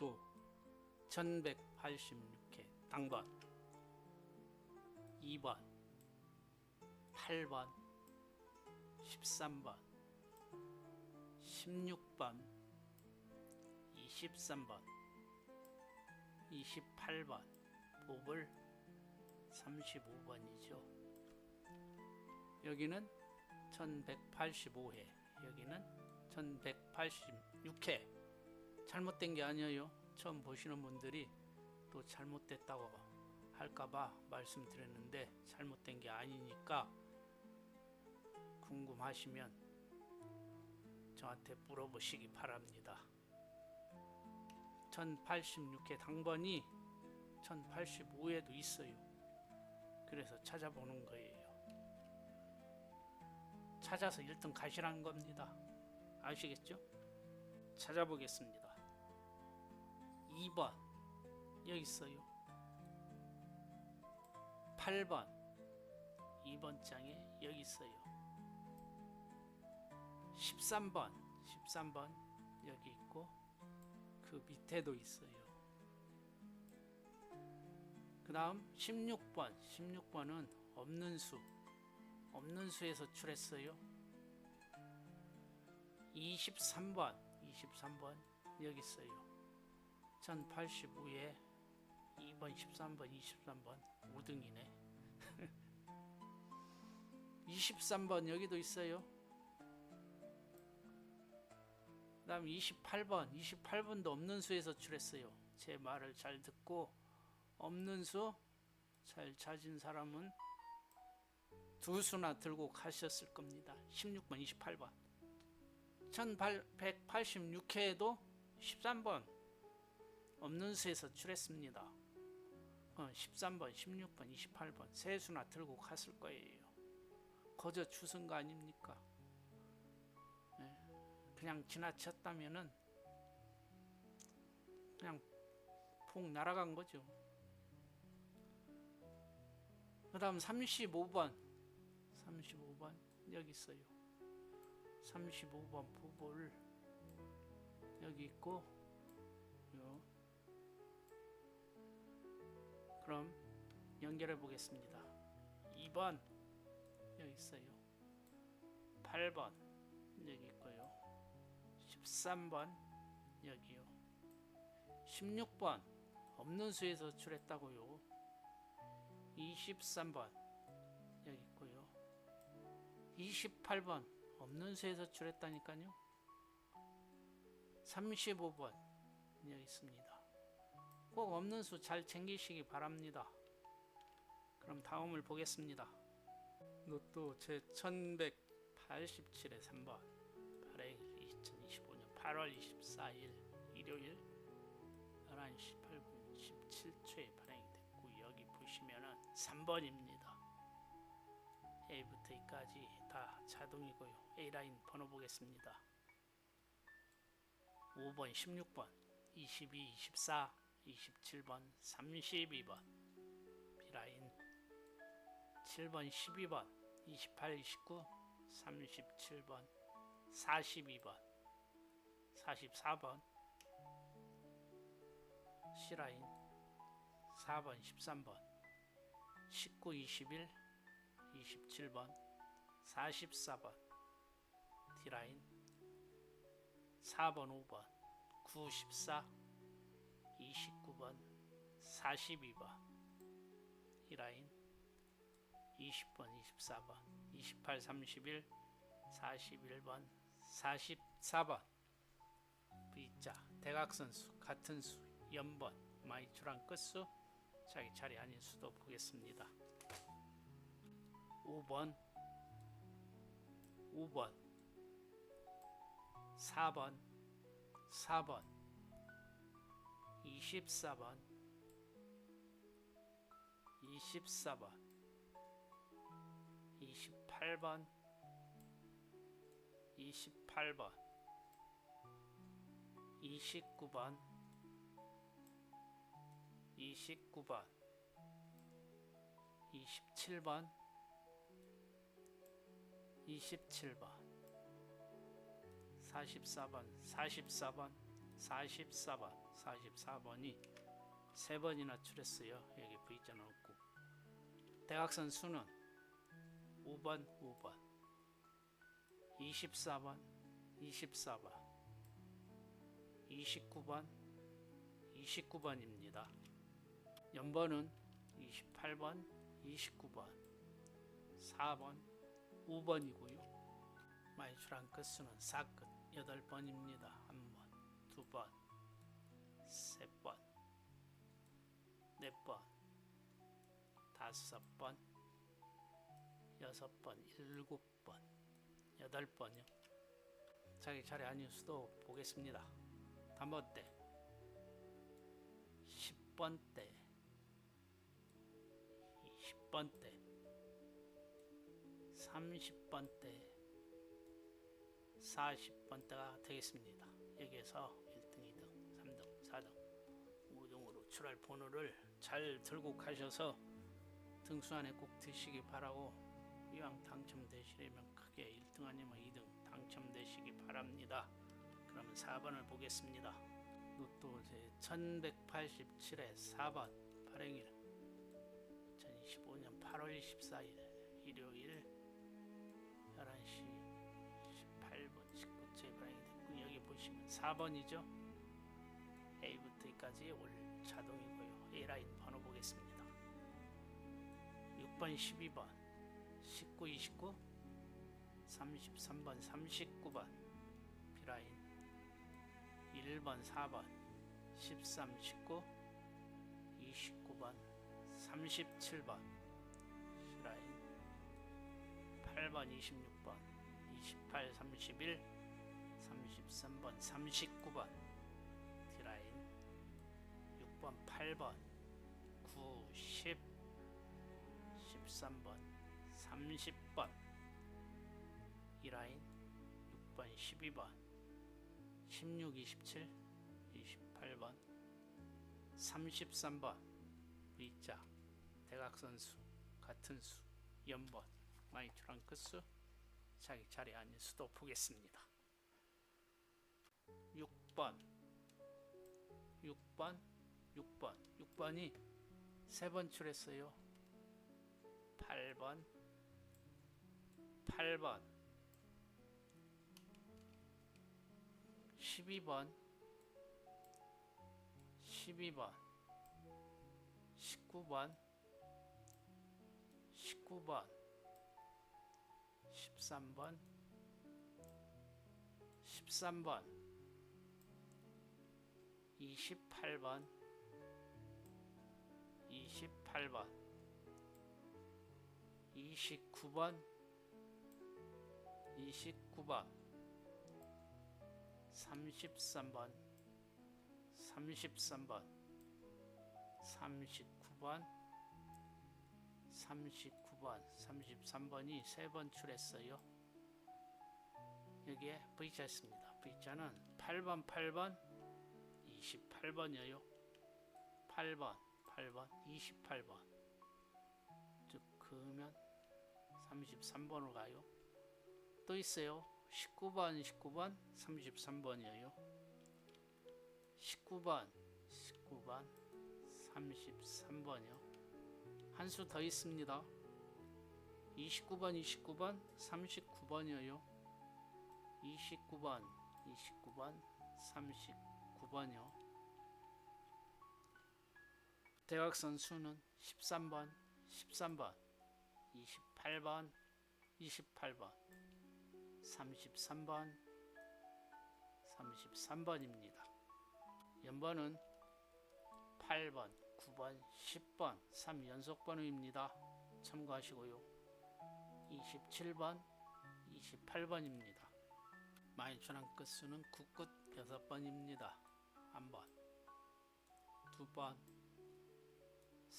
로또 1186회 당번 2번 8번 13번 16번 23번 28번 보불 35번이죠. 여기는 1185회 여기는 1186회 잘못된 게 아니에요. 처음 보시는 분들이 또 잘못됐다고 할까봐 말씀드렸는데 잘못된 게 아니니까 궁금하시면 저한테 물어보시기 바랍니다. 1086회 당번이 1085회도 있어요. 그래서 찾아보는 거예요. 찾아서 1등 가시라는 겁니다. 아시겠죠? 찾아보겠습니다. 2번 여기 있어요. 8번 2번 장에 여기 있어요. 13번 13번 여기 있고 그 밑에도 있어요. 그 다음 16번 16번은 없는 수 없는 수에서 출했어요. 23번 23번 여기 있어요. 1085에 2번 13번 23번 5등이네. 23번 여기도 있어요. 그 다음 28번 28번도 없는 수에서 출했어요. 제 말을 잘 듣고 없는 수 잘 찾은 사람은 두 수나 들고 가셨을 겁니다. 16번, 28번. 1186회에도 13번 없는 수에서 출했습니다. 어, 13번, 16번, 28번 세 수나 들고 갔을 거예요. 거저 주선 거 아닙니까? 네. 그냥 지나쳤다면은 그냥 폭 날아간 거죠. 그 다음 35번 35번 여기 있어요 35번 부볼 여기 있고 그럼 연결해 보겠습니다 2번 여기 있어요 8번 여기 있고요 13번 여기요 16번 없는 수에서 출했다고요 23번 여기 있고요. 28번 없는 수에서 출했다니까요. 35번 여기 있습니다. 꼭 없는 수 잘 챙기시기 바랍니다. 그럼 다음을 보겠습니다. 로또 제 1187의 3번 발행 2025년 8월 24일 일요일 11시 8분 17초에 발행이 됩니다. 여기 보시면은 3번입니다. A부터 E까지 다 자동이고요. A라인 번호 보겠습니다. 5번, 16번, 22, 24, 27번, 32번 B라인. 7번, 12번, 28, 29, 37번, 42번, 44번 C라인. 4번, 13번, 19, 21, 27번, 44번, D라인. 4번, 5번, 9, 14, 29번, 42번, E라인 20번, 24번, 28, 31, 41번, 44번 V자 대각선 수 같은 수 연번 마이추랑 끝수 자기 자리 아닌 수도 보겠습니다. 5번 5번 4번 4번 24번. 24번. 28번. 28번. 29번. 29번. 27번. 27번. 44번. 44번 44번 44번이 세 번이나 출했어요. 여기 V자는 없고. 대각선 수는 5번 5번. 24번 24번. 29번 29번입니다. 연번은 28번 29번. 4번 5번이고요. 마이출한 끝수는 4끝 8번입니다. 한번 두 번 세 번 네 번 다섯 번 여섯 번 일곱 번 여덟 번요 자기 자리 아닌 수도 보겠습니다 단번대 10번대 20번대 30번대 40번대가 되겠습니다. 여기에서 1등, 2등, 3등, 4등, 5등으로 출할 번호를 잘 들고 가셔서 등수 안에 꼭 드시기 바라고 이왕 당첨되시려면 크게 1등 아니면 2등 당첨되시기 바랍니다. 그러면 4번을 보겠습니다. 로또 제 1187에 4번 발행일 2025년 8월 24일 일요일 11시 18분 19초에 발행이 됐고 여기 보시면 4번이죠. A부터 E까지 올 자동이고요. A라인 번호 보겠습니다. 6번 12번 19 29 33번 39번 B라인 1번 4번 13 19 29번 37번 C라인 8번 26번 28 31 33번 39번 D라인 6번 8번 9 10 13번 30번. E라인 6번 12번 16 27 28번 33번. V자 대각선수 같은 수 연번 마이투랑 끝수 자기 자리 아닌 수도 보겠습니다. 6번 6번 6번. 6번이 세 번 출했어요. 8번. 8번. 12번. 12번. 19번. 19번. 13번. 13번. 28번 28번 29번 29번 33번 33번 39번 39번 33번이 세 번 출했어요. 여기에 V자 있습니다. V자는 8번 8번 28번이에요. 8번 8번 28번. 즉 그러면 33번으로 가요. 또 있어요. 19번 19번 33번이에요. 19번 19번 33번이요. 한 수 더 있습니다. 29번 29번 39번이에요. 29번 29번 39번이요 대각선 수는 13번 13번 28번 28번 33번 33번입니다. 연번은 8번 9번 10번 3연속 번호입니다. 참고하시고요. 27번 28번입니다. 많이 준한 끝수는 9끝 6번입니다. 한번 두번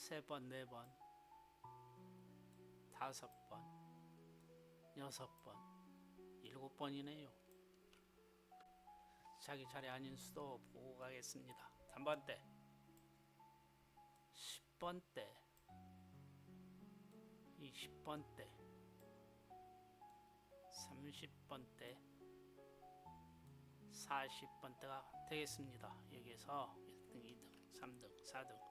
세 번 네 번 다섯 번 여섯 번 일곱 번이네요. 자기 자리 아닌 수도 보고 가겠습니다. 단번대 10번대 20번대 30번대 40번대가 되겠습니다. 여기서 1등, 2등, 3등, 4등,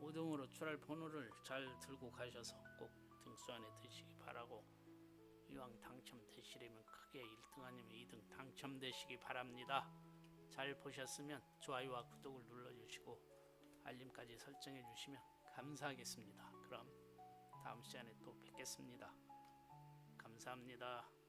5등으로 출할 번호를 잘 들고 가셔서 꼭 등수 안에 드시기 바라고 이왕 당첨되시려면 크게 1등 아니면 2등 당첨되시기 바랍니다. 잘 보셨으면 좋아요와 구독을 눌러주시고 알림까지 설정해 주시면 감사하겠습니다. 그럼 다음 시간에 또 뵙겠습니다. 감사합니다.